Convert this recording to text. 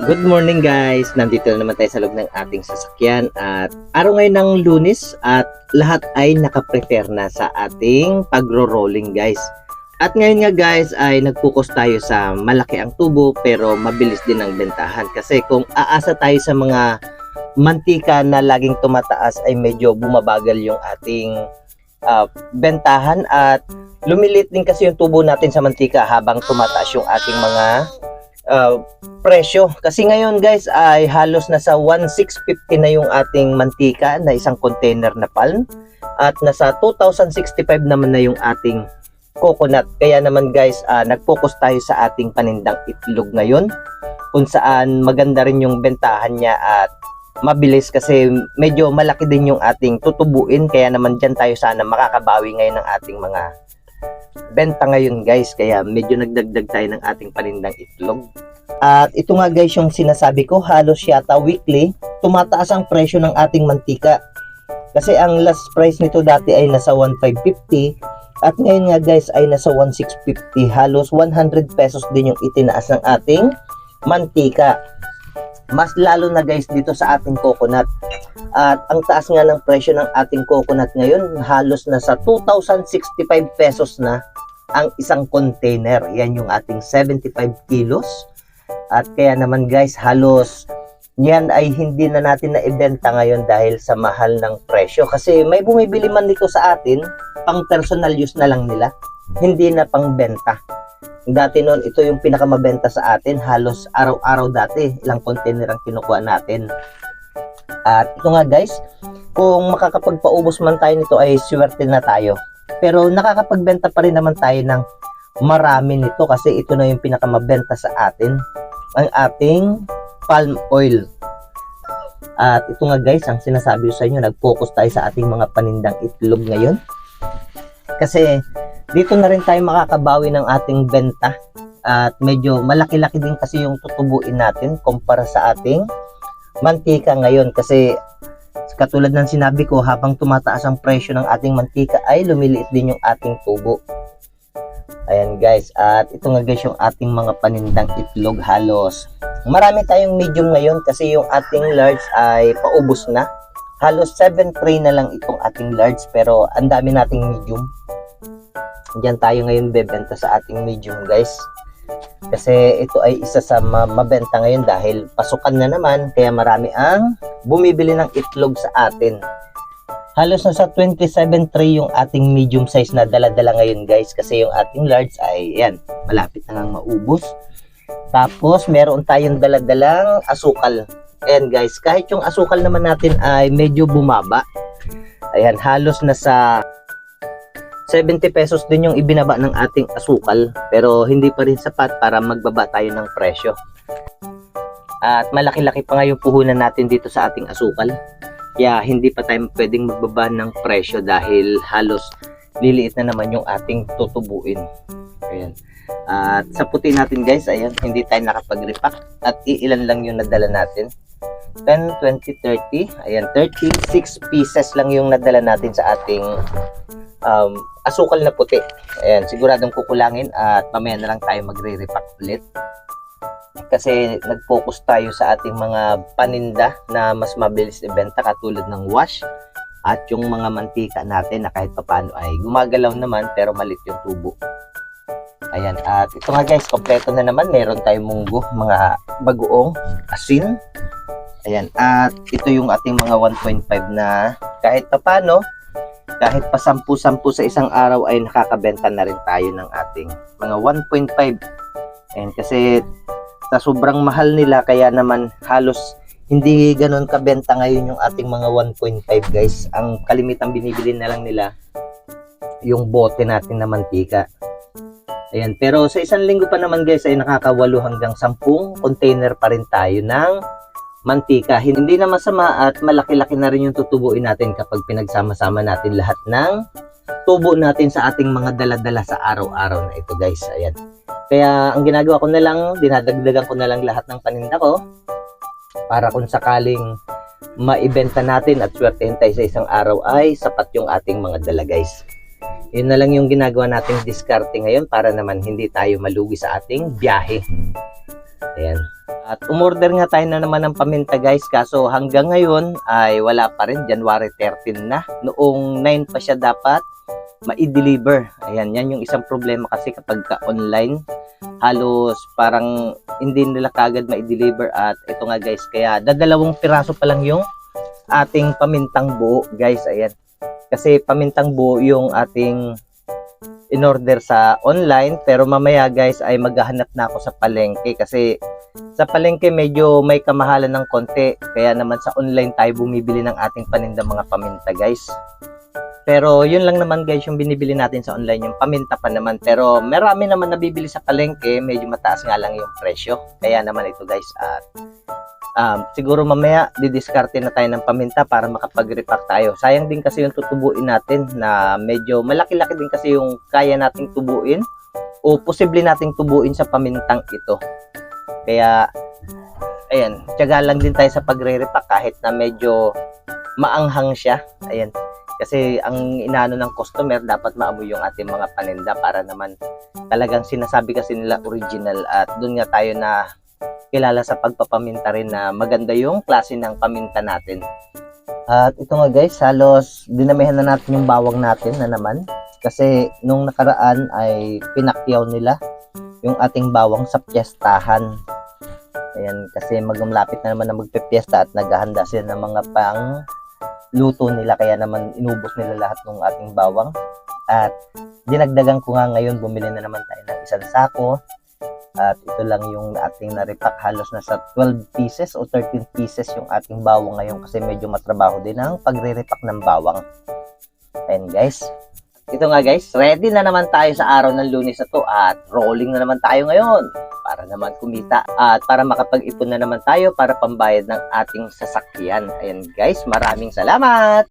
Good morning guys! Nandito na naman tayo sa loob ng ating sasakyan at araw ngayon ng lunis at lahat ay nakaprepare na sa ating pagro-rolling guys. At ngayon nga guys ay nagfocus tayo sa malaki ang tubo pero mabilis din ang bentahan kasi kung aasa tayo sa mga mantika na laging tumataas ay medyo bumabagal yung ating ah, bentahan at lumilit din kasi yung tubo natin sa mantika habang tumataas yung ating mga ah, presyo. Kasi ngayon guys ay halos nasa 1,650 na yung ating mantika na isang container na palm at nasa 2,065 naman na yung ating coconut. Kaya naman guys, ah, nag-focus tayo sa ating panindang itlog ngayon kung saan maganda rin yung bentahan niya at mabilis kasi medyo malaki din yung ating tutubuin kaya naman dyan tayo sana makakabawi ngayon ng ating mga benta ngayon guys kaya medyo nagdagdag tayo ng ating panindang itlog at ito nga guys yung sinasabi ko, halos yata weekly, tumataas ang presyo ng ating mantika. Kasi ang last price nito dati ay nasa 1,550 at ngayon nga guys ay nasa 1,650. Halos 100 pesos din yung itinaas ng ating mantika. Mas lalo na guys dito sa ating coconut. At ang taas nga ng presyo ng ating coconut ngayon, halos nasa 2,065 pesos na ang isang container. Yan yung ating 75 kilos. At kaya naman guys, halos yan ay hindi na natin na-ibenta ngayon dahil sa mahal ng presyo. Kasi may bumibili man dito sa atin, pang personal use na lang nila. Hindi na pang benta. Dati noon, ito yung pinakamabenta sa atin. Halos araw-araw dati, ilang container ang kinukuha natin. At ito nga guys, kung makakapagpaubos man tayo nito ay swerte na tayo. Pero nakakapagbenta pa rin naman tayo ng marami nito kasi ito na yung pinakamabenta sa atin ang ating palm oil at ito nga guys ang sinasabi ko sa inyo nag-focus tayo sa ating mga panindang itlog ngayon kasi dito na rin tayo makakabawi ng ating benta at medyo malaki-laki din kasi yung tutubuin natin kumpara sa ating mantika ngayon kasi katulad ng sinabi ko habang tumataas ang presyo ng ating mantika ay lumiliit din yung ating tubo Ayan guys, at ito nga guys yung ating mga panindang itlog halos. Marami tayong medium ngayon kasi yung ating large ay paubos na. Halos 7 tray na lang itong ating large pero ang dami nating medium. Diyan tayo ngayon bebenta sa ating medium guys. Kasi ito ay isa sa ma- mabenta ngayon dahil pasukan na naman kaya marami ang bumibili ng itlog sa atin. Halos nasa 27 tray yung ating medium size na dala-dala ngayon guys kasi yung ating large ay yan, malapit na ngang maubos. Tapos meron tayong dala-dalang asukal. Ayan guys, kahit yung asukal naman natin ay medyo bumaba. Ayan, halos nasa 70 pesos din yung ibinaba ng ating asukal pero hindi pa rin sapat para magbaba tayo ng presyo. At malaki-laki pa nga yung puhunan natin dito sa ating asukal. Kaya hindi pa tayo pwedeng magbaba ng presyo dahil halos liliit na naman yung ating tutubuin. Ayan. At sa puti natin guys, ayan, hindi tayo nakapag-repack at iilan lang yung nadala natin. 10, 20, 30. Ayan, 36 pieces lang yung nadala natin sa ating um, asukal na puti. Ayan, siguradong kukulangin at mamaya na lang tayo magre-repack ulit kasi nag-focus tayo sa ating mga paninda na mas mabilis ibenta katulad ng wash at yung mga mantika natin na kahit papano ay gumagalaw naman pero malit yung tubo. Ayan, at ito nga guys, kompleto na naman. Meron tayong munggo, mga bagoong, asin. Ayan, at ito yung ating mga 1.5 na kahit papano, kahit pa 10-10 sa isang araw ay nakakabenta na rin tayo ng ating mga 1.5. Ayan, kasi sa sobrang mahal nila kaya naman halos hindi ganoon kabenta ngayon yung ating mga 1.5 guys. Ang kalimitang binibili na lang nila yung bote natin na mantika. Ayan, pero sa isang linggo pa naman guys ay nakakawalo hanggang 10 container pa rin tayo ng mantika. Hindi na masama at malaki-laki na rin yung tutubuin natin kapag pinagsama-sama natin lahat ng tubo natin sa ating mga dala-dala sa araw-araw na ito guys. Ayan. Kaya ang ginagawa ko na lang, dinadagdagan ko na lang lahat ng paninda ko para kung sakaling maibenta natin at swertehin tayo sa isang araw ay sapat yung ating mga dala guys. Yun na lang yung ginagawa nating diskarte ngayon para naman hindi tayo malugi sa ating biyahe. Ayan. At umorder nga tayo na naman ng paminta guys. Kaso hanggang ngayon ay wala pa rin. January 13 na. Noong 9 pa siya dapat ma-deliver. Ayan, yan yung isang problema kasi kapag ka online, halos parang hindi nila kagad ma-deliver at ito nga guys, kaya dadalawang piraso pa lang yung ating pamintang buo guys, ayan. Kasi pamintang buo yung ating in-order sa online pero mamaya guys ay maghahanap na ako sa palengke kasi sa palengke medyo may kamahalan ng konti kaya naman sa online tayo bumibili ng ating paninda mga paminta guys. Pero yun lang naman guys yung binibili natin sa online yung paminta pa naman pero marami naman nabibili sa palengke medyo mataas nga lang yung presyo kaya naman ito guys at um, siguro mamaya didiskarte na tayo ng paminta para makapag-repack tayo. Sayang din kasi yung tutubuin natin na medyo malaki-laki din kasi yung kaya nating tubuin o posible nating tubuin sa pamintang ito. Kaya ayan tiyaga lang din tayo sa pagre-repack kahit na medyo maanghang siya. Ayan kasi ang inaano ng customer dapat maamoy yung ating mga paninda para naman talagang sinasabi kasi nila original at doon nga tayo na kilala sa pagpapaminta rin na maganda yung klase ng paminta natin. At ito nga guys, halos dinamihan na natin yung bawang natin na naman kasi nung nakaraan ay pinakyaw nila yung ating bawang sa piyestahan. Ayan, kasi magmamlapit na naman na magpipiesta at naghahanda sila ng mga pang luto nila kaya naman inubos nila lahat ng ating bawang at dinagdagan ko nga ngayon bumili na naman tayo ng isang sako at ito lang yung ating na-repack. Halos nasa 12 pieces o 13 pieces yung ating bawang ngayon kasi medyo matrabaho din ang pagre-repack ng bawang. And guys. Ito nga guys. Ready na naman tayo sa araw ng lunes na to at rolling na naman tayo ngayon para naman kumita at para makapag-ipon na naman tayo para pambayad ng ating sasakyan. Ayan guys, maraming salamat!